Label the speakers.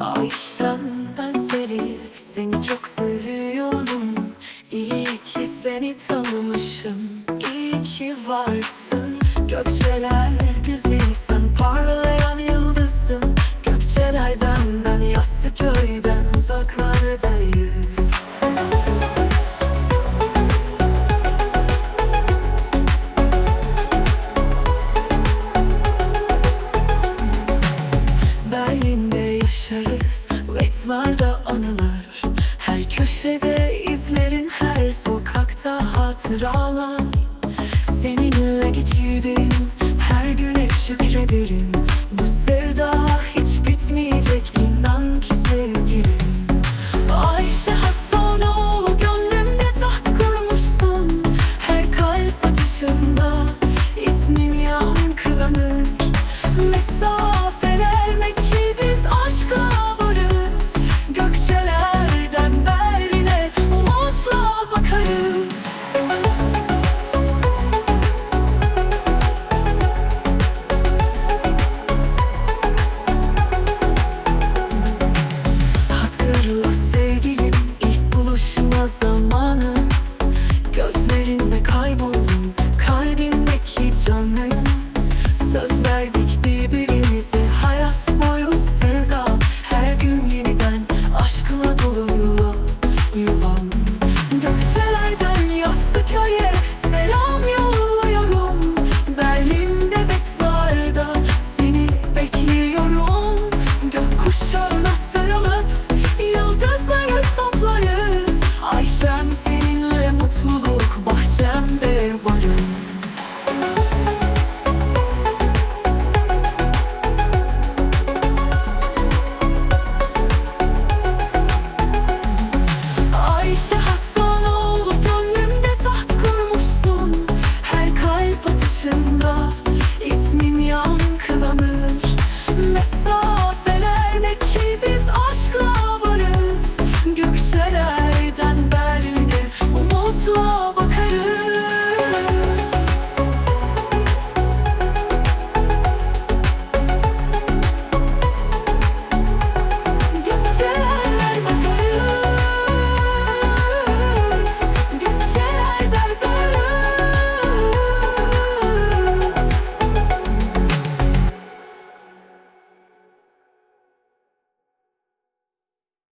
Speaker 1: Ayşem ben seni, seni çok seviyorum. İyi ki seni tanımışım, iyi ki varsın. Gökçeler Sokaklarda anılar Her köşede izlerin her sokakta hatıralar. Seninle geçirdim her güne şükrederim.